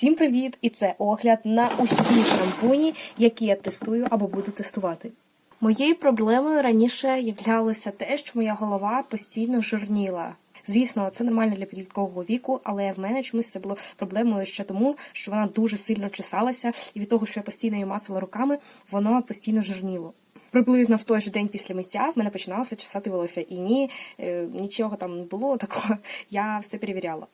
Всім привіт! І це огляд на усі шампуні, які я тестую або буду тестувати. Моєю проблемою раніше являлося те, що моя голова постійно жирніла. Звісно, це нормально для підліткового віку, але в мене чомусь це було проблемою ще тому, що вона дуже сильно чесалася, і від того, що я постійно її мацала руками, воно постійно жирніло. Приблизно в той же день після миття в мене починалося чесати волосся. І ні, е, нічого там не було такого. Я все перевіряла.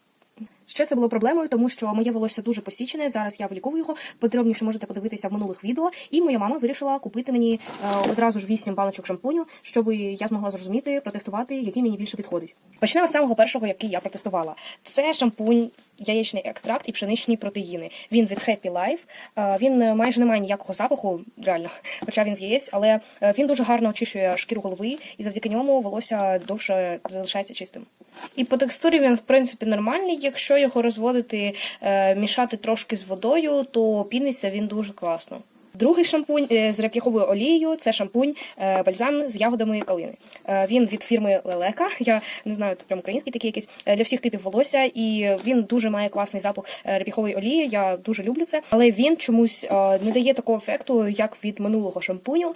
Ще це було проблемою, тому що моє волосся дуже посічене. Зараз я виліковую його. Подробніше можете подивитися в минулих відео. І моя мама вирішила купити мені е, одразу ж 8 баночок шампуню, щоб я змогла зрозуміти, протестувати, який мені більше підходить. Почнемо з самого першого, який я протестувала. Це шампунь. Яєчний екстракт і пшеничні протеїни. Він від Happy Life. Е, Він е, майже не має ніякого запаху, реально, хоча він з яєць, але він дуже гарно очищує шкіру голови, і завдяки ньому волосся довше залишається чистим. І по текстурі він, в принципі, нормальний. Якщо його розводити, е, мішати трошки з водою, то піниться він дуже класно. Другий шампунь е, з реп'яховою олією це шампунь е, бальзам з ягодами калини. Е, Він від фірми Лелека. Я не знаю, це прям український такий якийсь для всіх типів волосся, і він дуже має класний запах реп'яхової олії. Я дуже люблю це, але він чомусь не дає такого ефекту, як від минулого шампуню.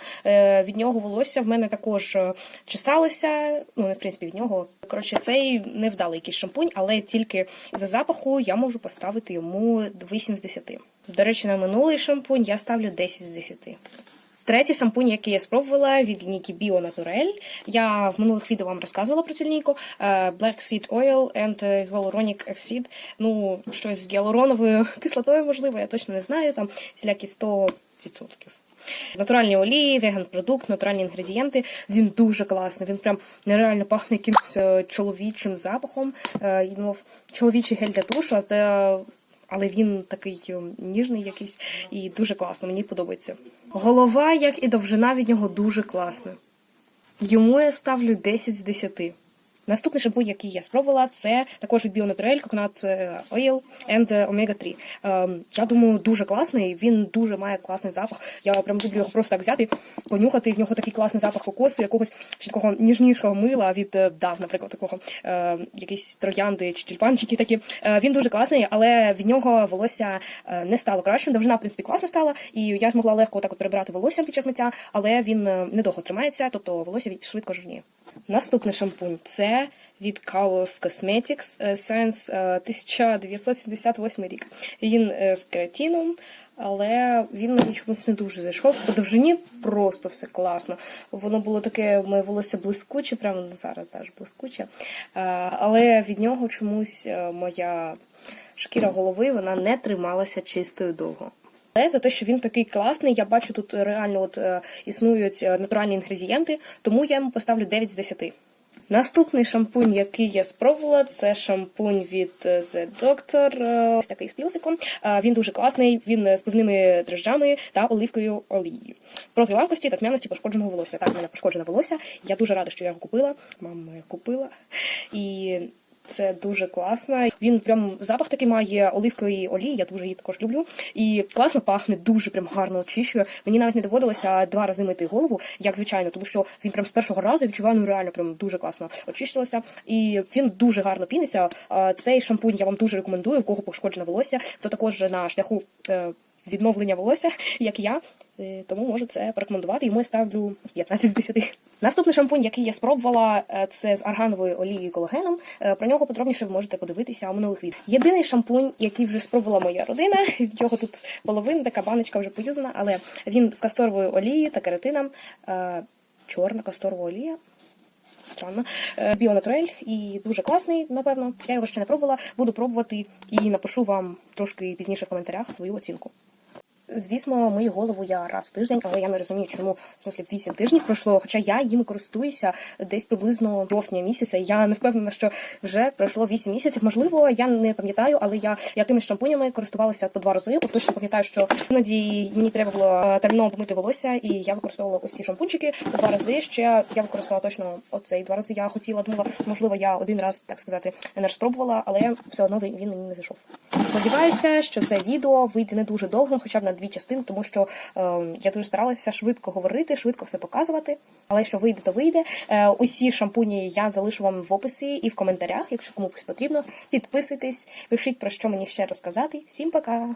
Від нього волосся в мене також чесалося. Ну, не в принципі, від нього. Коротше, цей невдалий якийсь шампунь, але тільки за запаху я можу поставити йому 8 з 10. До речі, на минулий шампунь я ставлю 10 з 10. Третій шампунь, який я спробувала від лінійки Bio Naturel. Я в минулих відео вам розказувала про цю лінійку. Е, Black Seed Oil and Hyaluronic Acid. Ну, щось з гіалуроновою кислотою, можливо, я точно не знаю. Там всілякі 100%. Натуральні олії, веган продукт, натуральні інгредієнти. Він дуже класний. Він прям нереально пахне якимось е, чоловічим запахом. Е, чоловічий гель для душу, але, але він такий е, ніжний якийсь і дуже класно. Мені подобається. Голова, як і довжина від нього, дуже класна. Йому я ставлю 10 з 10. Наступний шампунь, який я спробувала, це також від Bionaturel Coconut е, Oil and Omega 3. Ем, Я думаю, дуже класний. Він дуже має класний запах. Я прям люблю його просто так взяти, понюхати. В нього такий класний запах кокосу, якогось такого ніжнішого мила від е, дав, наприклад, такого е, якісь троянди чи тюльпанчики такі. Він дуже класний, але від нього волосся не стало кращим. Довжина, в принципі, класно стала, і я змогла легко так от перебирати волосся під час миття, але він недовго тримається, тобто волосся швидко жирніє. Наступний шампунь це від Kalos Cosmetics е, Science е, 1978 рік. Він е, з кератином, але він мені чомусь не дуже зайшов. По довжині просто все класно. Воно було таке, моє волосся блискуче, прямо зараз теж блискуче. Е, Але від нього чомусь е, моя шкіра голови вона не трималася чистою довго. Але за те, що він такий класний, я бачу тут реально от е, існують е, натуральні інгредієнти, тому я йому поставлю 9 з 10. Наступний шампунь, який я спробувала, це шампунь від е, The Doctor, е, ось такий з плюсиком. Е, Він дуже класний, він е, з пивними дрожжами та оливковою олією. Проти ламкості та тьмяності пошкодженого волосся. Так, в мене пошкоджене волосся. Я дуже рада, що я його купила. Мама моя купила. І це дуже класно. Він прям запах такий має оливкової олії, я дуже її також люблю. І класно пахне, дуже прям гарно очищує. Мені навіть не доводилося два рази мити голову, як звичайно, тому що він прям з першого разу відчуваю, ну реально прям дуже класно очистилося. І він дуже гарно піниться. Цей шампунь я вам дуже рекомендую, у кого пошкоджене волосся, хто також на шляху е, відновлення волосся, як я. Е, Тому можу це порекомендувати. Йому я ставлю 15 з 10. Наступний шампунь, який я спробувала, е, це з аргановою олією колагеном. Е, Про нього подробніше ви можете подивитися у минулих відео. Єдиний шампунь, який вже спробувала моя родина. Його тут половина, така баночка вже поюзана, але він з касторовою олією та кератином. Е, Чорна касторова олія. Странно. Біонатурель і дуже класний, напевно. Я його ще не пробувала. Буду пробувати і напишу вам трошки пізніше в коментарях свою оцінку. Звісно, мию голову я раз в тиждень, але я не розумію, чому в смислі 8 тижнів пройшло. Хоча я їм користуюся десь приблизно жовтня місяця. Я не впевнена, що вже пройшло 8 місяців. Можливо, я не пам'ятаю, але я якимись шампунями користувалася по два рази. От точно пам'ятаю, що іноді мені треба було е, терміново помити волосся, і я використовувала ось ці шампунчики по два рази. Ще я використовувала точно оцей два рази. Я хотіла, думала, можливо, я один раз так сказати не спробувала, але все одно він мені не зайшов. Сподіваюся, що це відео вийде не дуже довго, хоча б на дві частини, тому що е, я дуже старалася швидко говорити, швидко все показувати. Але що вийде, то вийде. Е, усі шампуні я залишу вам в описі і в коментарях, якщо комусь потрібно. Підписуйтесь, пишіть про що мені ще розказати. Всім пока!